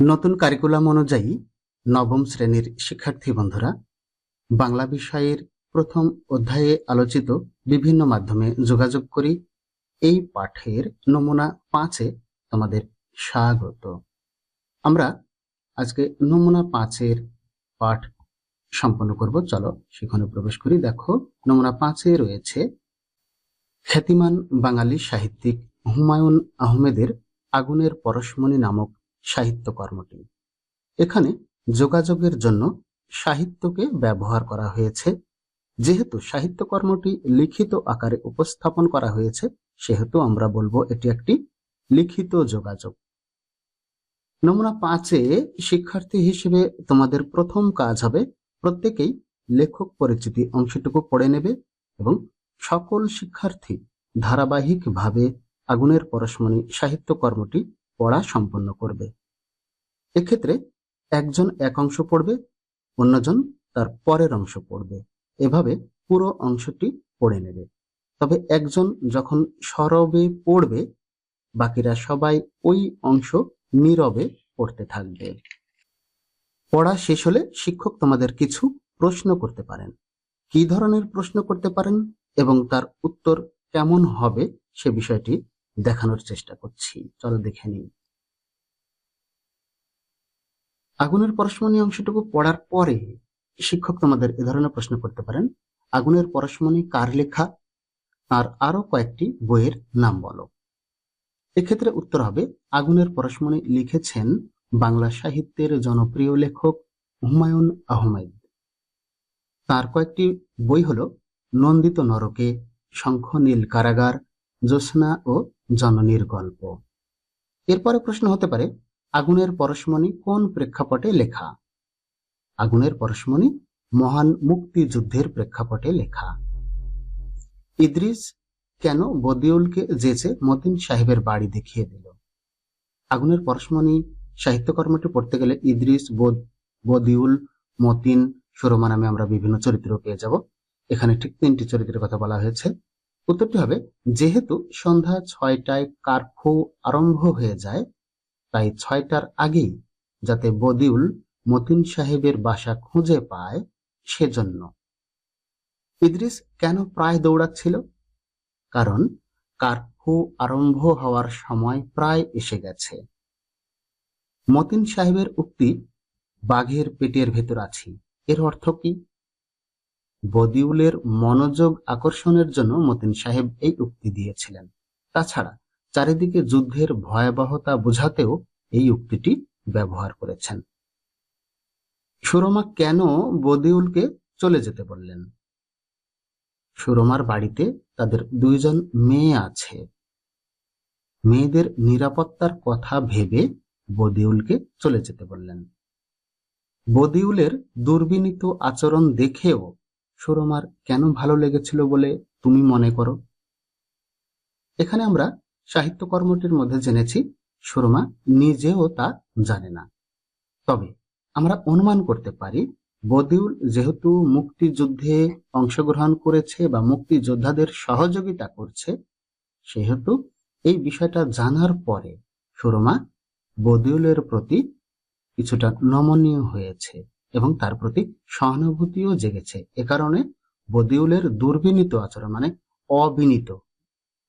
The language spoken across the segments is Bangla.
নতুন কারিকুলাম অনুযায়ী নবম শ্রেণির শিক্ষার্থী বন্ধুরা, বাংলা বিষয়ের প্রথম অধ্যায়ে আলোচিত বিভিন্ন মাধ্যমে যোগাযোগ করি। এই পাঠের নমুনা পাঁচে তোমাদের স্বাগত। আমরা আজকে নমুনা পাঁচের পাঠ সম্পন্ন করব। চলো সেখানে প্রবেশ করি। দেখো, নমুনা পাঁচে রয়েছে, খ্যাতিমান বাঙালি সাহিত্যিক হুমায়ুন আহমেদের আগুনের পরশমণি নামক সাহিত্য কর্মটি এখানে যোগাযোগের জন্য সাহিত্যকে ব্যবহার করা হয়েছে। যেহেতু সাহিত্যকর্মটি লিখিত আকারে উপস্থাপন করা হয়েছে, সেহেতু আমরা বলব এটি একটি লিখিত যোগাযোগ। নমুনা পাঁচে শিক্ষার্থী হিসেবে তোমাদের প্রথম কাজ হবে প্রত্যেকেই লেখক পরিচিতি অংশটুকু পড়ে নেবে এবং সকল শিক্ষার্থী ধারাবাহিকভাবে আগুনের পরশমণি সাহিত্যকর্মটি পড়া সম্পন্ন করবে। এক্ষেত্রে একজন এক অংশ পড়বে, অন্যজন তার পরের অংশ পড়বে। এভাবে পুরো অংশটি পড়ে নেবে। তবে একজন যখন সরবে, পড়বে, বাকিরা সবাই ওই অংশ নীরবে পড়তে থাকবে। পড়া শেষ হলে শিক্ষক তোমাদের কিছু প্রশ্ন করতে পারেন। কি ধরনের প্রশ্ন করতে পারেন এবং তার উত্তর কেমন হবে সে বিষয়টি দেখানোর চেষ্টা করছি। চলো দেখে নিই। আগুনের পরশমণি অংশটুকু পড়ার পরে শিক্ষক তোমাদের এ ধরনের প্রশ্ন করতে পারেন। আগুনের পরশমণি কার লেখা? আর আরও কয়েকটি বইয়ের নাম বলো। এক্ষেত্রে উত্তর হবে, আগুনের পরশমণি লিখেছেন বাংলা সাহিত্যের জনপ্রিয় লেখক হুমায়ুন আহমেদ। তার কয়েকটি বই হলো, নন্দিত নরকে, শঙ্খ নীল কারাগার, জ্যোৎস্না ও জননীর গল্প। এরপরে প্রশ্ন হতে পারে আগুনের পরশমণি কোন প্রেক্ষাপটে লেখা? আগুনের পরশমণি মহান মুক্তিযুদ্ধের প্রেক্ষাপটে লেখা। ইদ্রিস কেন বদিউলকে যেচে মতিন সাহেবের বাড়ি দেখিয়ে দিল? আগুনের পরশমণি সাহিত্যকর্মটি পড়তে গেলে ইদ্রিস বদিউল, মতিন, সুরমা নামে আমরা বিভিন্ন চরিত্র পেয়ে যাব। এখানে ঠিক তিনটি চরিত্রের কথা বলা হয়েছে। উত্তরটি হবে, যেহেতু সন্ধ্যা ছয়টায় কারফু আরম্ভ হয়ে যায় তাই ছয়টার আগেই যাতে বদিউল মতিন সাহেবের বাসা খুঁজে পায় সেজন্য। ইদ্রিস কেন প্রায় দৌড়াচ্ছিল? কারণ কারফু আরম্ভ হওয়ার সময় প্রায় এসে গেছে। মতিন সাহেবের উক্তি, বাঘের পেটের ভেতর আছি এর অর্থ কি? বদিউলের মনোযোগ আকর্ষণের জন্য মতিন সাহেব এই উক্তি দিয়েছিলেন। তাছাড়া চারিদিকে যুদ্ধের ভয়াবহতা বোঝাতেও এই উক্তিটি ব্যবহার করেছেন। সুরমা কেন বদিউলকে চলে যেতে বললেন? সুরমার বাড়িতে তাদের দুইজন মেয়ে আছে। মেয়েদের নিরাপত্তার কথা ভেবে বদিউলকে চলে যেতে বললেন। বদিউলের দুর্বিনীত আচরণ দেখেও সুরমার কেন ভালো লেগেছিল বলে তুমি মনে করো? এখানে আমরা সাহিত্য কর্মটির মধ্যে জেনেছি, সুরমা নিজেও তা জানে না। তবে আমরা অনুমান করতে পারি, বদিউল যেহেতু মুক্তিযুদ্ধে অংশগ্রহণ করেছে বা মুক্তিযোদ্ধাদের সহযোগিতা করছে, সেহেতু এই বিষয়টা জানার পরে সুরমা বদিউলের প্রতি কিছুটা নমনীয় হয়েছে এবং তার প্রতি সহানুভূতিও জেগেছে। এ কারণে বদিউলের দুর্বিনীত আচরণ মানে অবিনীত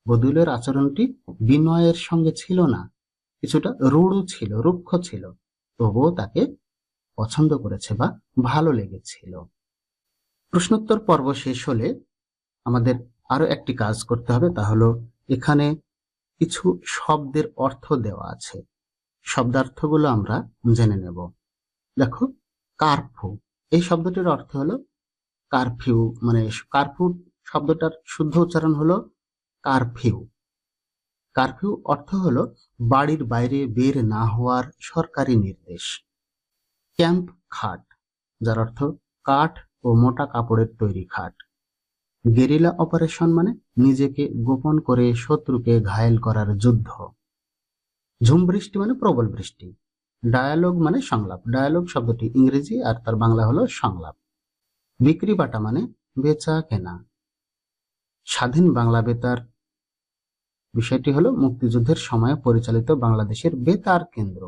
বদিউলের আচরণটি বিনয়ের সঙ্গে ছিল না, কিছুটা রূঢ় ছিল, রুক্ষ ছিল। তবুও তাকে পছন্দ করেছে বা ভালো লেগেছিল। প্রশ্নোত্তর পর্ব শেষ হলে আমাদের আরও একটি কাজ করতে হবে, তা হলো এখানে কিছু শব্দের অর্থ দেওয়া আছে। শব্দার্থগুলো আমরা জেনে নেব। দেখো কারফু এই শব্দটির অর্থ হলো কারফিউ মানে কারফিউ শব্দটার শুদ্ধ উচ্চারণ হলো কারফিউ। কারফিউ অর্থ হলো বাড়ির বাইরে বের না হওয়ার সরকারি নির্দেশ। ক্যাম্প খাট, যার অর্থ কাঠ ও মোটা কাপড়ের তৈরি খাট। গেরিলা অপারেশন মানে নিজেকে গোপন করে শত্রুকে ঘায়েল করার যুদ্ধ। ঝুম বৃষ্টি মানে প্রবল বৃষ্টি। ডায়ালগ মানে সংলাপ। ডায়ালগ শব্দটি ইংরেজি আর তার বাংলা হলো সংলাপ। বিক্রি বাটা মানে বেচা কেনা। স্বাধীন বাংলা বেতার। বিষয়টি হলো মুক্তিযুদ্ধের সময়ে পরিচালিত বাংলাদেশের বেতার কেন্দ্র।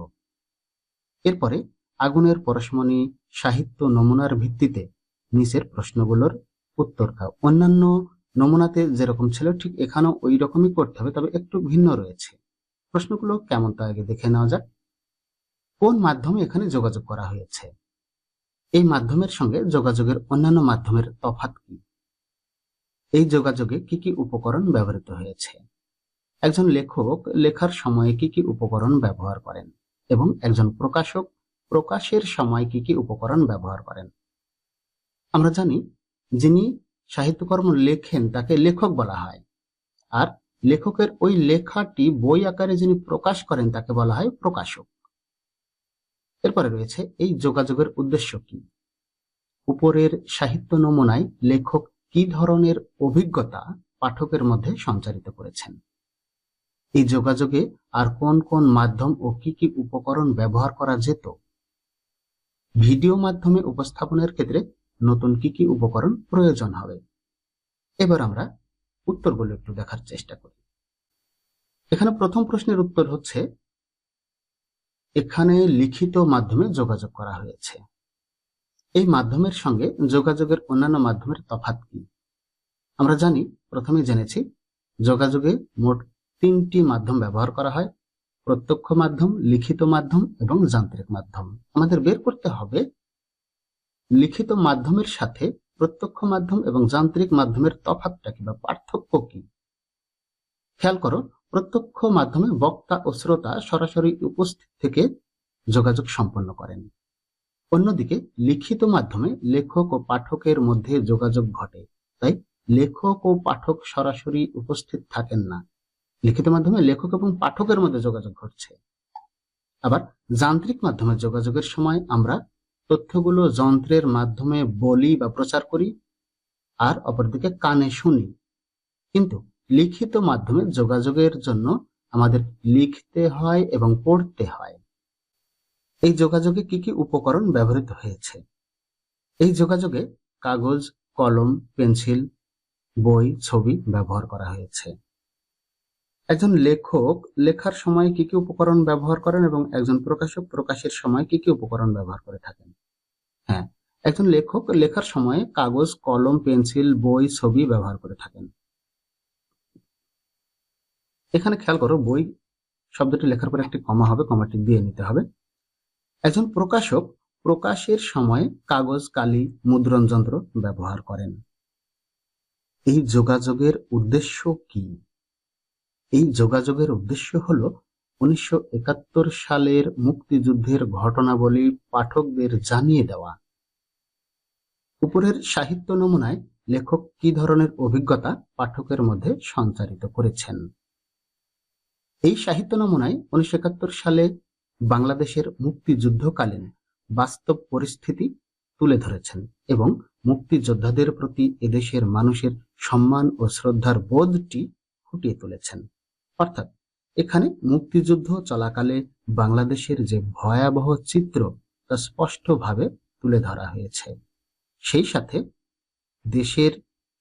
এরপরে আগুনের পরশমণি, সাহিত্য নমুনার ভিত্তিতে নিচের প্রশ্নগুলোর উত্তর দাও। অন্যান্য নমুনাতে যেরকম ছিল, ঠিক এখানেও ওই রকমই করতে হবে, তবে একটু ভিন্ন রয়েছে। প্রশ্নগুলো কেমন তা আগে দেখে নেওয়া যাক। কোন মাধ্যমে এখানে যোগাযোগ করা হয়েছে? এই মাধ্যমের সঙ্গে যোগাযোগের অন্যান্য মাধ্যমের তফাৎ কি? এই যোগাযোগে কি কি উপকরণ ব্যবহৃত হয়েছে? একজন লেখক লেখার সময়ে কি কি উপকরণ ব্যবহার করেন? এবং একজন প্রকাশক প্রকাশের সময় কি কি উপকরণ ব্যবহার করেন? আমরা জানি, যিনি সাহিত্যকর্ম লেখেন তাকে লেখক বলা হয়। আর লেখকের ওই লেখাটি বই আকারে যিনি প্রকাশ করেন তাকে বলা হয় প্রকাশক। এরপরে রয়েছে, এই যোগাযোগের উদ্দেশ্য কি? উপরের সাহিত্য নমুনায় লেখক কি ধরনের অভিজ্ঞতা পাঠকের মধ্যে সঞ্চারিত করেছেন? এই যোগাযোগে আর কোন কোন মাধ্যম ও কি কি উপকরণ ব্যবহার করা যেত? ভিডিও মাধ্যমে উপস্থাপনের ক্ষেত্রে নতুন কি কি উপকরণ প্রয়োজন হবে? এবার আমরা উত্তরগুলো একটু দেখার চেষ্টা করি। এখানে প্রথম প্রশ্নের উত্তর হচ্ছে, এখানে লিখিত মাধ্যমে যোগাযোগ করা হয়েছে। এই মাধ্যমের সঙ্গে যোগাযোগের অন্যান্য মাধ্যমের তফাৎ কি? আমরা জানি প্রথমে জেনেছি, যোগাযোগে মোট তিনটি মাধ্যম ব্যবহার করা হয়, প্রত্যক্ষ মাধ্যম, লিখিত মাধ্যম এবং যান্ত্রিক মাধ্যম। আমাদের বের করতে হবে লিখিত মাধ্যমের সাথে প্রত্যক্ষ মাধ্যম এবং যান্ত্রিক মাধ্যমের তফাতটা কি বা পার্থক্য কি? খেয়াল করো, প্রত্যক্ষ মাধ্যমে বক্তা ও শ্রোতা সরাসরি উপস্থিত থেকে যোগাযোগ সম্পন্ন করেন। অন্যদিকে, লিখিত মাধ্যমে লেখক ও পাঠকের মধ্যে যোগাযোগ ঘটে। তাই লেখক ও পাঠক সরাসরি উপস্থিত থাকেন না। লিখিত মাধ্যমে লেখক এবং পাঠকের মধ্যে যোগাযোগ ঘটছে। আবার যান্ত্রিক মাধ্যমে যোগাযোগের সময় আমরা তথ্যগুলো যন্ত্রের মাধ্যমে বলি বা প্রচার করি আর অপরদিকে কানে শুনি। কিন্তু লিখিত মাধ্যমে যোগাযোগের জন্য আমাদের লিখতে হয় এবং পড়তে হয়। এই যোগাযোগে কি কি উপকরণ ব্যবহৃত হয়েছে? এই যোগাযোগে কাগজ, কলম, পেন্সিল, বই, ছবি ব্যবহার করা হয়েছে। একজন লেখক লেখার সময় কি কি উপকরণ ব্যবহার করেন এবং একজন প্রকাশক প্রকাশের সময় কি কি উপকরণ ব্যবহার করে থাকেন? হ্যাঁ একজন লেখক লেখার সময় কাগজ, কলম, পেন্সিল, বই, ছবি ব্যবহার করে থাকেন। এখানে খেয়াল করো, বই শব্দটি লেখার পর একটি কমা হবে, কমাটি দিয়ে নিতে হবে। একজন প্রকাশক প্রকাশের সময় কাগজ, কালি, মুদ্রণ যন্ত্র ব্যবহার করেন। এই যোগাযোগের উদ্দেশ্য কি? এই যোগাযোগের উদ্দেশ্য হল উনিশশো সালের মুক্তিযুদ্ধের ঘটনাবলী পাঠকদের জানিয়ে দেওয়া। উপরের সাহিত্য নমুনায় লেখক কি ধরনের অভিজ্ঞতা পাঠকের মধ্যে সঞ্চারিত করেছেন? এই সাহিত্য নমুনায় উনিশশো একাত্তর সালে বাংলাদেশের মুক্তিযুদ্ধকালীন বাস্তব পরিস্থিতি তুলে ধরেছেন এবং মুক্তিযোদ্ধাদের প্রতি এদেশের মানুষের সম্মান ও শ্রদ্ধার বোধটি ফুটিয়ে তুলেছেন। অর্থাৎ এখানে মুক্তিযুদ্ধ চলাকালে বাংলাদেশের যে ভয়াবহ চিত্র তা স্পষ্টভাবে তুলে ধরা হয়েছে। সেই সাথে দেশের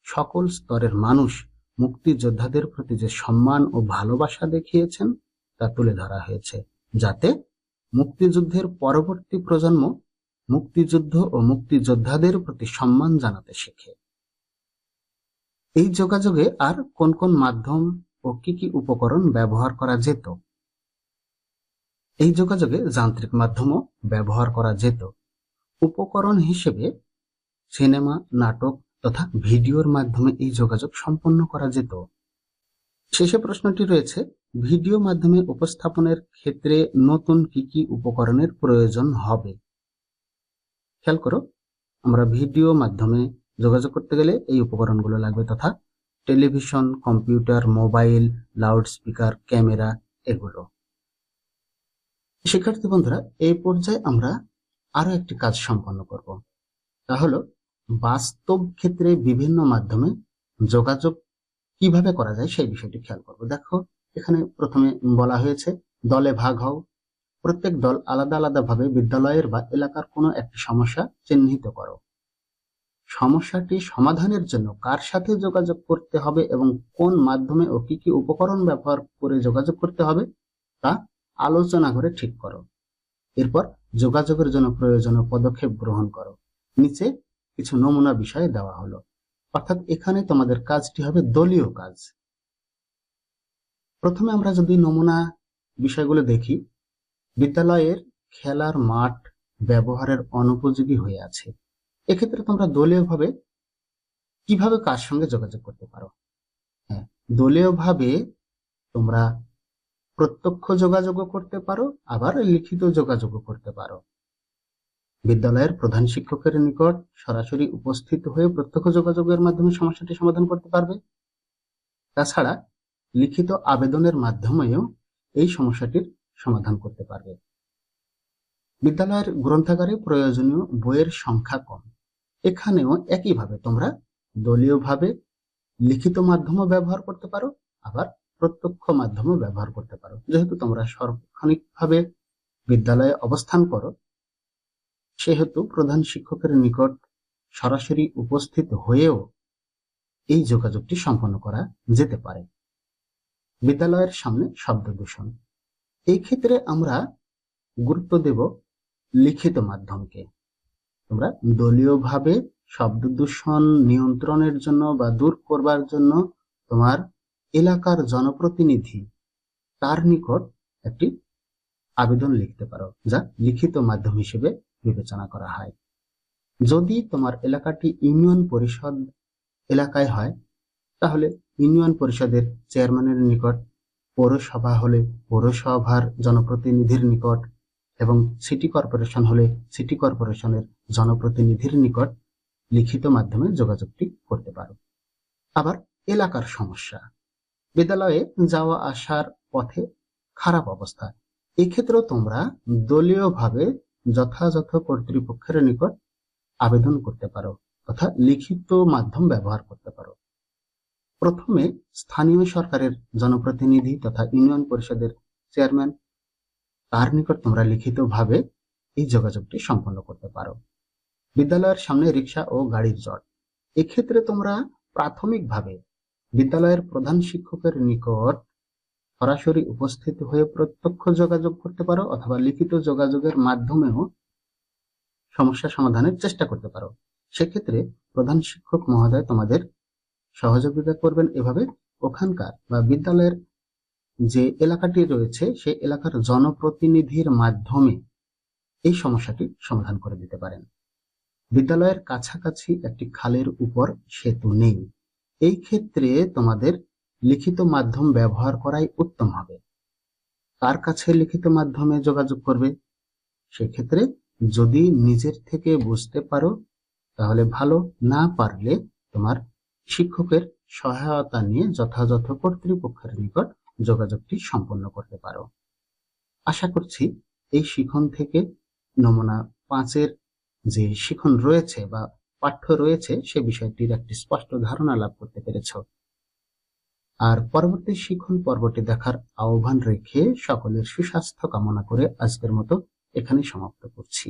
সকল স্তরের মানুষ মুক্তিযোদ্ধাদের প্রতি যে সম্মান ও ভালোবাসা দেখিয়েছেন তা তুলে ধরা হয়েছে, যাতে মুক্তিযুদ্ধের পরবর্তী প্রজন্ম মুক্তিযুদ্ধ ও মুক্তিযোদ্ধাদের প্রতি সম্মান জানাতে শেখে। এই যোগাযোগে আর কোন কোন মাধ্যম ও কি কি উপকরণ ব্যবহার করা যেত? এই যোগাযোগে যান্ত্রিক মাধ্যমও ব্যবহার করা যেত। উপকরণ হিসেবে সিনেমা, নাটক তথা ভিডিওর মাধ্যমে এই যোগাযোগ সম্পন্ন করা যেত। শেষে প্রশ্নটি রয়েছে, ভিডিও মাধ্যমে উপস্থাপনের ক্ষেত্রে নতুন কি কি উপকরণের প্রয়োজন হবে? খেয়াল করো, আমরা ভিডিও মাধ্যমে যোগাযোগ করতে গেলে এই উপকরণগুলো লাগবে তথা television, computer, mobile loud speaker camera এগুলো। শিক্ষার্থী বন্ধুরা এই পর্যায়ে আমরা আরও একটি কাজ সম্পন্ন করব। তা হলো, বাস্তব ক্ষেত্রে বিভিন্ন মাধ্যমে যোগাযোগ কীভাবে করা যায় সেই বিষয়টি খেয়াল করব। দেখো, এখানে প্রথমে বলা হয়েছে, দলে ভাগ হও। প্রত্যেক দল আলাদা আলাদা ভাবে বিদ্যালয়ের বা এলাকার কোনো একটি সমস্যা চিহ্নিত করো। সমস্যাটি সমাধানের জন্য কার সাথে যোগাযোগ করতে হবে এবং কোন মাধ্যমে ও কি কি উপকরণ ব্যবহার করে যোগাযোগ করতে হবে, তা আলোচনা করে ঠিক করো। এরপর যোগাযোগের জন্য প্রয়োজনীয় পদক্ষেপ গ্রহণ করো। নিচে কিছু নমুনা বিষয়ে দেওয়া হলো। অর্থাৎ এখানে তোমাদের কাজটি হবে দলীয় কাজ। প্রথমে আমরা যদি নমুনা বিষয়গুলো দেখি, বিদ্যালয়ের খেলার মাঠ ব্যবহারের অনুপযোগী হয়ে আছে। এক্ষেত্রে তোমরা দলীয়ভাবে কীভাবে কার সঙ্গে যোগাযোগ করতে পারো? হ্যাঁ দলীয়ভাবে তোমরা প্রত্যক্ষ যোগাযোগও করতে পারো, আবার লিখিত যোগাযোগও করতে পারো। বিদ্যালয়ের প্রধান শিক্ষকের নিকট সরাসরি উপস্থিত হয়ে প্রত্যক্ষ যোগাযোগের মাধ্যমে সমস্যাটি সমাধান করতে পারবে। তাছাড়া লিখিত আবেদনের মাধ্যমেও এই সমস্যাটির সমাধান করতে পারবে। বিদ্যালয়ের গ্রন্থাগারে প্রয়োজনীয় বইয়ের সংখ্যা কম। এখানেও একইভাবে তোমরা দলীয়ভাবে লিখিত মাধ্যমও ব্যবহার করতে পারো, আবার প্রত্যক্ষ মাধ্যমও ব্যবহার করতে পারো। যেহেতু তোমরা সার্বক্ষণিকভাবে বিদ্যালয়ে অবস্থান করো সেহেতু প্রধান শিক্ষকের নিকট সরাসরি উপস্থিত হয়েও এই যোগাযোগটি সম্পন্ন করা যেতে পারে। বিদ্যালয়ের সামনে শব্দ দূষণ। এই ক্ষেত্রে আমরা গুরুত্ব দেব লিখিত মাধ্যমকে। তোমরা দলীয়ভাবে শব্দ দূষণ নিয়ন্ত্রণের জন্য বা দূর করবার জন্য তোমার এলাকার জনপ্রতিনিধি তার নিকট একটি আবেদন লিখতে পারো, যা লিখিত মাধ্যম হিসেবে বিবেচনা করা হয়। যদি তোমার এলাকাটি ইউনিয়ন পরিষদ এলাকায় হয়, তাহলে ইউনিয়ন পরিষদের চেয়ারম্যানের নিকট, পৌরসভা হলে পৌরসভার জনপ্রতিনিধির নিকট এবং সিটি কর্পোরেশন হলে সিটি কর্পোরেশনের জনপ্রতিনিধির নিকট লিখিত মাধ্যমে যোগাযোগটি করতে পারো। আবার এলাকার সমস্যা। বিদ্যালয়ে যাওয়া আসার পথে খারাপ অবস্থা। এক্ষেত্রেও তোমরা দলীয়ভাবে যথাযথ কর্তৃপক্ষের নিকট আবেদন করতে পারো, তথা লিখিত মাধ্যম ব্যবহার করতে পারো। প্রথমে স্থানীয় সরকারের জনপ্রতিনিধি তথা ইউনিয়ন পরিষদের চেয়ারম্যান, তার নিকট তোমরা লিখিতভাবে এই যোগাযোগটি সম্পন্ন করতে পারো। বিদ্যালয়ের সামনে রিক্সা ও গাড়ির জট। এক্ষেত্রে তোমরা প্রাথমিকভাবে বিদ্যালয়ের প্রধান শিক্ষকের নিকট সরাসরি উপস্থিত হয়ে প্রত্যক্ষ যোগাযোগ করতে পারো অথবা লিখিত যোগাযোগের মাধ্যমেও সমস্যা সমাধানের চেষ্টা করতে পারো। সেক্ষেত্রে প্রধান শিক্ষক মহোদয় তোমাদের সহযোগিতা করবেন এভাবে। ওখানকার বা বিদ্যালয়ের যে এলাকাটি রয়েছে, সেই এলাকার জনপ্রতিনিধির মাধ্যমে এই সমস্যাটি সমাধান করে দিতে পারেন। বিদ্যালয়ের কাছাকাছি একটি খালের উপর সেতু নেই। এই ক্ষেত্রে তোমাদের লিখিত মাধ্যম ব্যবহার করাই উত্তম হবে। কার কাছে লিখিত মাধ্যমে যোগাযোগ করবে? সেক্ষেত্রে যদি নিজের থেকে বুঝতে পারো, তাহলে ভালো। না পারলে তোমার শিক্ষকের সহায়তা নিয়ে যথাযথ কর্তৃপক্ষের নিকট যোগাযোগটি সম্পন্ন করতে পারো। আশা করছি এই শিখন থেকে নমুনা পাঁচের যে শিখন রয়েছে বা পাঠ্য রয়েছে, সে বিষয়টির একটি স্পষ্ট ধারণা লাভ করতে পেরেছ। আর পরবর্তী শিখন পর্বটি দেখার আহ্বান রেখে সকলের সুস্বাস্থ্য কামনা করে আজকের মতো এখানে সমাপ্ত করছি।